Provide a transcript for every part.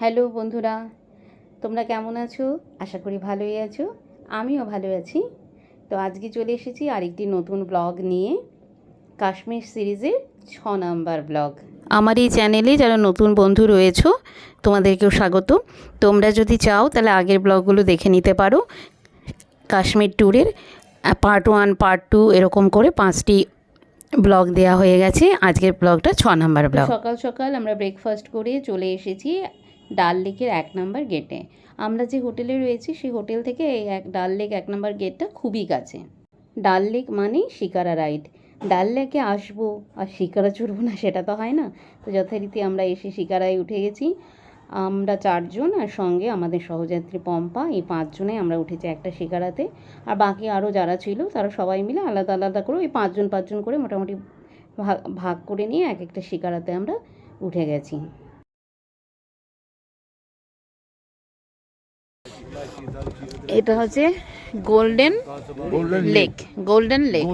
Hello বন্ধুরা, তোমরা কেমন আছো? আশা করি ভালোই আছো, আমিও ভালো আছি। তো আজকে চলে এসেছি আরেকটি নতুন ব্লগ নিয়ে, কাশ্মীর সিরিজের ছ নাম্বার ব্লগ আমার এই চ্যানেলে যারা নতুন বন্ধু রয়েছো, তোমাদেরকেও স্বাগত। তোমরা যদি চাও, তাহলে আগের ব্লগগুলো দেখে নিতে পারো। কাশ্মীর ট্যুরের পার্ট ওয়ান পার্ট টু এরকম করে পাঁচটি ব্লগ দেওয়া হয়ে গেছে। আজকের ব্লগটা ছ নাম্বার ব্লগ সকাল সকাল আমরা ব্রেকফাস্ট করে চলে এসেছি। ডাল লেকের এক নাম্বার গেটে আমরা যে হোটেলে রয়েছি, সেই হোটেল থেকে এই এক ডাল লেক এক নাম্বার গেটটা খুবই কাছে। ডাল লেক মানেই শিকারা রাইড। ডাল লেকে আসব আর শিকারা চড়বো না, সেটা তো হয় না। তো যথারীতি আমরা এসে শিকারায় উঠে গেছি। আমরা চারজন আর সঙ্গে আমাদের সহযাত্রী পম্পা, এই পাঁচজনে আমরা উঠেছি একটা শিকারাতে। আর বাকি আরও যারা ছিল, তারা সবাই মিলে আলাদা আলাদা করে ওই পাঁচজন পাঁচজন করে মোটামুটি ভাগ ভাগ করে নিয়ে এক একটা শিকারাতে আমরা উঠে গেছি। এটা হচ্ছে গোল্ডেন লেক গোল্ডেন লেক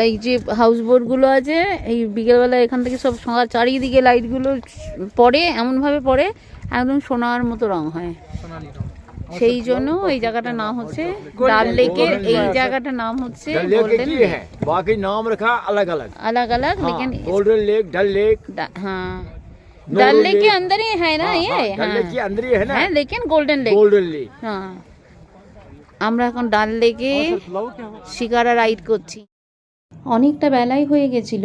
এই যে হাউস বোটগুলো আছে এই বিকেলবেলা এখান থেকে সব সোনার চারিদিকে লাইটগুলো পড়ে এমনভাবে পড়ে একদম সোনার মতো রং হয়। সেই জন্য এই জায়গাটার নাম হচ্ছে ডাল লেকের এই জায়গাটার নাম হচ্ছে গোল্ডেন লেক হ্যাঁ? বাকি নাম রাখা আলাদা আলাদা আলাদা আলাদা হ্যাঁ, লেকিন গোল্ডেন লেক ডাল লেক। হ্যাঁ। डल लेक डा- हाँ नोरो डल लेक के लेक। अंदर ही है ना हाँ, ये हाँ, डल हाँ लेक के अंदर ही है ना है लेकिन गोल्डन लेक गोल्डन लेक হ্যাঁ আমরা এখন ডাল লেকে শিকারা রাইড করছি অনেকটা বেলাই হয়ে গেছিল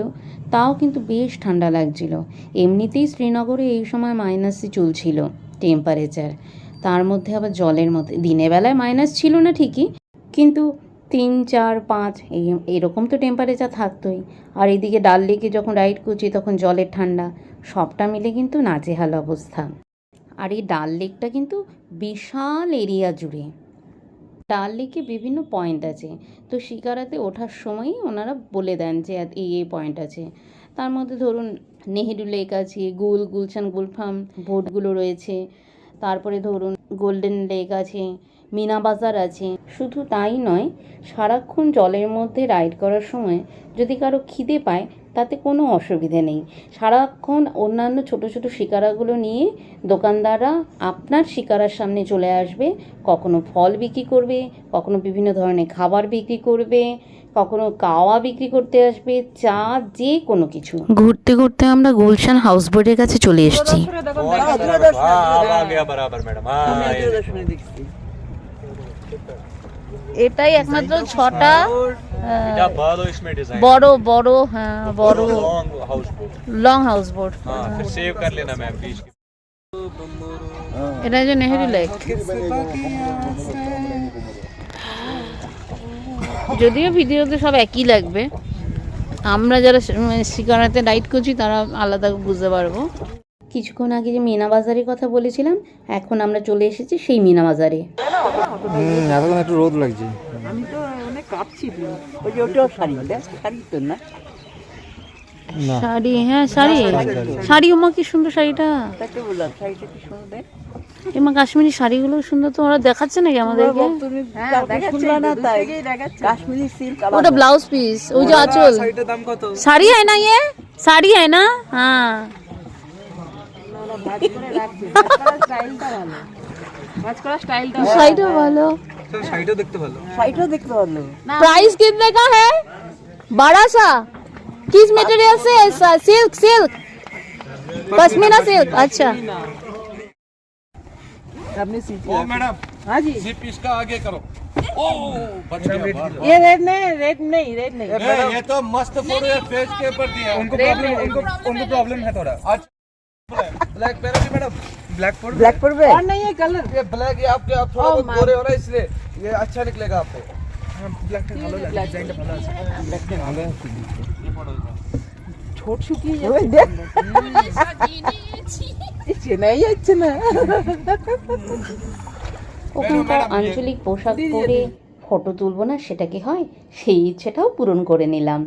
তাও কিন্তু বেশ ঠান্ডা লাগছিল এমনিতেই শ্রীনগরে এই সময় মাইনাসই চলছিল টেম্পারেচার তার মধ্যে আবার জলের মধ্যে দিনের বেলায় মাইনাস ছিল না ঠিকই কিন্তু তিন, চার, পাঁচ, এই, এরকম তো টেম্পারেচার থাকতোই। আর এদিকে ডাল লেকে যখন রাইড করছি, তখন জলের ঠান্ডা। সবটা মিলে কিন্তু নাজেহাল অবস্থা। আর এই ডাল লেকটা কিন্তু বিশাল এরিয়া জুড়ে। ডাল লেকে বিভিন্ন পয়েন্ট আছে। তো শিকারাতে ওঠার সময়ই ওনারা বলে দেন যে এই এই পয়েন্ট আছে। তার মধ্যে ধরুন, নেহেরু লেক আছে, গুল, গুলশান, গুলফাম, বোটগুলো রয়েছে। তারপরে ধরুন, গোল্ডেন লেক আছে। মিনা বাজার আছে। শুধু তাই নয় সারাক্ষণ জলের মধ্যে রাইড করার সময় যদি কারও খিদে পায় তাতে কোনো অসুবিধে নেই। সারাক্ষণ অন্যান্য ছোট ছোট শিকারাগুলো নিয়ে দোকানদাররা আপনার শিকারার সামনে চলে আসবে। কখনো ফল বিক্রি করবে কখনো বিভিন্ন ধরনের খাবার বিক্রি করবে কখনো কাওয়া বিক্রি করতে আসবে চা যে কোনো কিছু। ঘুরতে ঘুরতে আমরা গুলশান হাউস বোর্ডের কাছে চলে এসেছি। এটাই একমাত্র ছটা বড় বড় হ্যাঁ বড় লং হাউস বোট এটা যে নেহেরু লেক। যদিও ভিডিওতে সব একই লাগবে। আমরা যারা মানে, শিকারাতে রাইড করছি তারা আলাদা বুঝতে পারব। কিছুক্ষণ আগে যে মিনা বাজারের কথা বলেছিলাম এখন আমরা চলে এসেছি সেই মিনা বাজারে। এখন একটু রোদ লাগছে। শাড়ি হ্যাঁ শাড়ি। শাড়ি ওমা কি সুন্দর শাড়িটা। এমা কাশ্মীরি শাড়িগুলো সুন্দর তো ওরা দেখাচ্ছে নাকি আমাদেরকে? ওটা ব্লাউজ পিস ওই যে আঁচল। শাড়ি হয় না ইয়ে? শাড়ি হয় না? হ্যাঁ। শাড়িটা ভালো प्राइस कितने का है बड़ा सा किस मटेरियल से सिल्क सिल्क पश्मीना सिल्क अच्छा ये रेड नहीं रेड नहीं रेड नहीं ये तो मस्त फोटो है फेस के ऊपर दिया उनको प्रॉब्लम उनको उनको प्रॉब्लम है थोड़ा black parody madam black photo black पर और नहीं है कलर ये ब्लैक ये आपके आप थोड़ा बहुत गोरे हो ना इसलिए ये अच्छा निकलेगा आप पे ছোট শুকিয়ে যাচ্ছে দেখ চেনাই যাচ্ছে না ওখানকার আঞ্চলিক পোশাক পরে ফটো তুলবো না সেটা কি হয় সেই ইচ্ছেটাও পূরণ করে নিলাম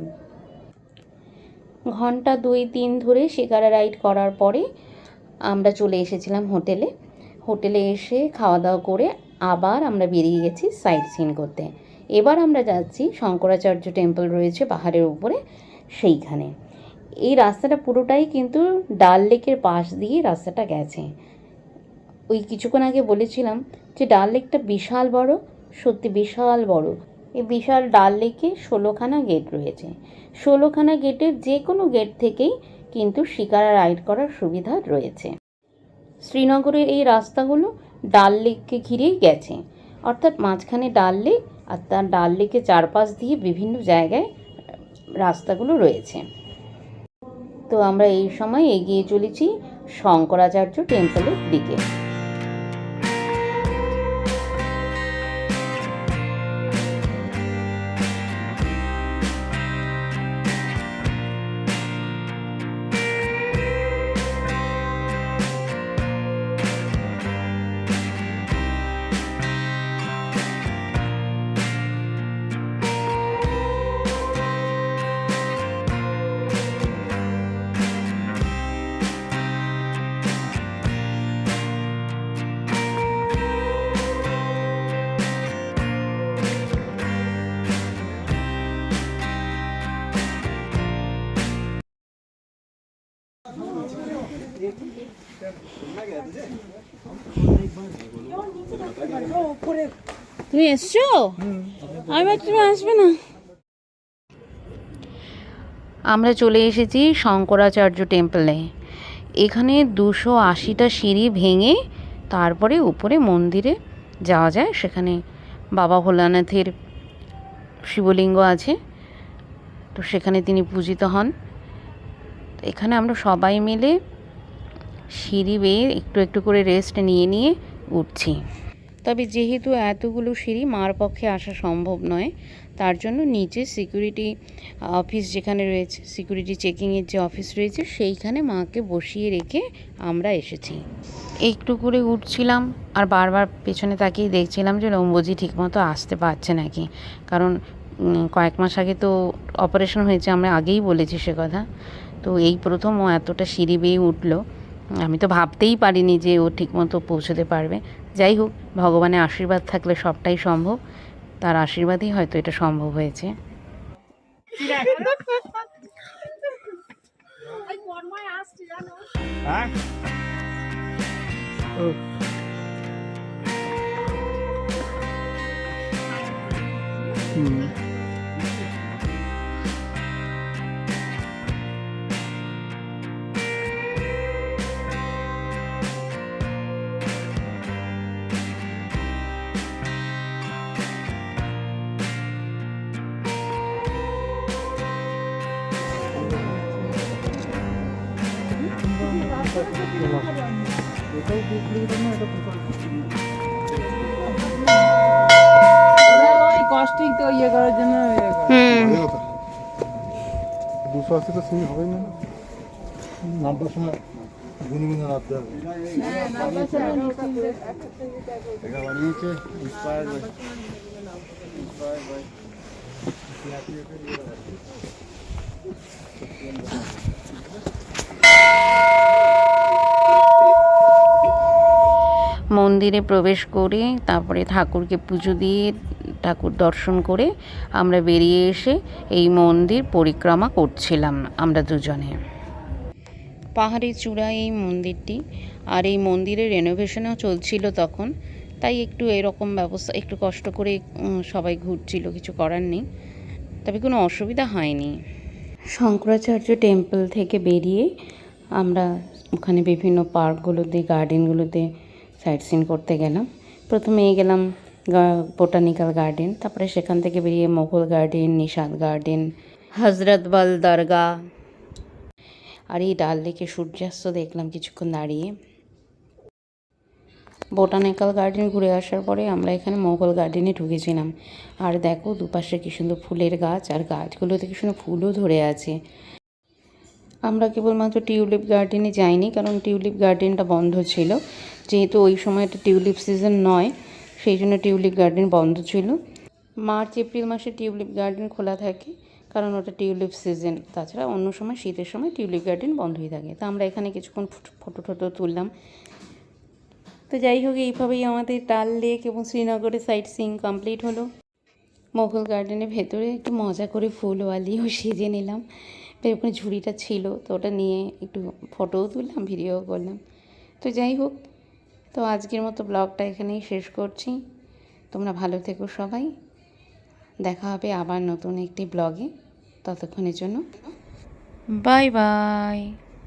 ঘণ্টা দুই, তিন ধরে শিকারা রাইড করার পরে আমরা চলে এসেছিলাম হোটেলে। হোটেলে এসে খাওয়া দাওয়া করে আবার আমরা বেরিয়ে গেছি সাইট সিন করতে। এবার আমরা যাচ্ছি শঙ্করাচার্য টেম্পল রয়েছে পাহাড়ের উপরে, সেইখানে। এই রাস্তাটা পুরোটাই কিন্তু ডাল লেকের পাশ দিয়ে রাস্তাটা গেছে। ওই কিছুক্ষণ আগে বলেছিলাম যে ডাল লেকটা বিশাল বড়, সত্যি বিশাল বড়। এই বিশাল ডাল লেকে ষোলোখানা গেট রয়েছে। ষোলোখানা গেটের যে কোনো গেট থেকেই কিন্তু শিকারা রাইড করার সুবিধা রয়েছে। শ্রীনগরের এই রাস্তাগুলো ডাল লেককে ঘিরেই গেছে। অর্থাৎ মাঝখানে ডাল লেক আর তার ডাল লেকের চারপাশ দিয়ে বিভিন্ন জায়গায় রাস্তাগুলো রয়েছে। তো আমরা এই সময় এগিয়ে চলেছি শঙ্করাচার্য টেম্পলের দিকে। তুমি এসছো? তুমি আসবে না। আমরা চলে এসেছি শঙ্করাচার্য টেম্পলে। এখানে দুশো আশিটা সিঁড়ি ভেঙে তারপরে উপরে মন্দিরে যাওয়া যায়। সেখানে বাবা ভোলানাথের শিবলিঙ্গ আছে। তো সেখানে তিনি পূজিত হন। এখানে আমরা সবাই মিলে সিঁড়ি বেয়ে একটু একটু করে রেস্ট নিয়ে নিয়ে উঠছি। তবে যেহেতু এতগুলো সিঁড়ি মার পক্ষে আসা সম্ভব নয়, তার জন্য নিচে সিকিউরিটি অফিস যেখানে রয়েছে সিকিউরিটি চেকিংয়ের যে অফিস রয়েছে, সেইখানে মাকে বসিয়ে রেখে আমরা এসেছি। একটু করে উঠছিলাম আর বারবার পেছনে তাকিয়ে দেখছিলাম যে লম্বজি ঠিকমতো আসতে পারছে নাকি। কারণ কয়েক মাস আগে তো অপারেশন হয়েছে, আমরা আগেই বলেছি সে কথা। তো এই প্রথম ও এতটা সিঁড়ি বেয়ে উঠল। আমি তো ভাবতেই পারিনি যে ও ঠিকমতো পৌঁছতে পারবে। যাই হোক ভগবানের আশীর্বাদ থাকলে সবটাই সম্ভব। তার আশীর্বাদেই হয়তো এটা সম্ভব হয়েছে। ওই কস্টিং তো ইয়ে করার জন্য দুশো আশি তো সিমি হবেই না নামটার সময় গুনে গুনে নামতে হবে এটা বানিয়েছে ইন্সপায়ার বাই ইন্সপায়ার বাই মন্দিরে প্রবেশ করে তারপরে ঠাকুরকে পুজো দিয়ে ঠাকুর দর্শন করে আমরা বেরিয়ে এসে এই মন্দির পরিক্রমা করছিলাম আমরা দুজনে। পাহাড়ের চূড়ায় এই মন্দিরটি আর এই মন্দিরের রেনোভেশনও চলছিল তখন, তাই একটু এরকম ব্যবস্থা, একটু কষ্ট করে সবাই ঘুরছিল, কিছু করার নেই। তবে কোনো অসুবিধা হয়নি। শঙ্করাচার্য টেম্পল থেকে বেরিয়ে আমরা ওখানে বিভিন্ন পার্কগুলোতে গার্ডেনগুলোতে সাইট সিন করতে গেলাম। প্রথমে গেলাম বোটানিক্যাল গার্ডেন, তারপরে সেখান থেকে বেরিয়ে মোগল গার্ডেন নিষাদ গার্ডেন হজরতবল দরগা আর এই ডাল লেকে সূর্যাস্ত দেখলাম কিছুক্ষণ দাঁড়িয়ে। বোটানিক্যাল গার্ডেন ঘুরে আসার পরে আমরা এখানে মোগল গার্ডেনে ঢুকেছিলাম। আর দেখো দুপাশে কি সুন্দর ফুলের গাছ, আর গাছগুলোতে কি সুন্দর ফুলও ধরে আছে। আমরা কেবলমাত্র টিউলিপ গার্ডেনে যাইনি, কারণ টিউলিপ গার্ডেনটা বন্ধ ছিল। যেহেতু ওই সময়টা টিউলিপ সিজন নয়, সেই জন্য টিউলিপ গার্ডেন বন্ধ ছিল। মার্চ, এপ্রিল মাসে টিউলিপ গার্ডেন খোলা থাকে, কারণ ওটা টিউলিপ সিজন। তাছাড়া অন্য সময় শীতের সময় টিউলিপ গার্ডেন বন্ধই থাকে। তো আমরা এখানে কিছুক্ষণ ফটো টটো তুললাম। তো যাই হোক, এইভাবেই আমাদের ডাল লেক এবং শ্রীনগরের সাইট সিং কমপ্লিট হলো। মোগল গার্ডেনের ভেতরে একটু মজা করে ফুলওয়ালিও সেজে নিলাম। ওখানে ঝুড়িটা ছিল, তো ওটা নিয়ে একটু ফটোও তুললাম ভিডিও করলাম। তো যাই হোক তো আজকের মতো ব্লগটা এখানেই শেষ করছি। তোমরা ভালো থেকো সবাই। দেখা হবে আবার নতুন একটি ব্লগে। ততক্ষণের জন্য। Bye bye.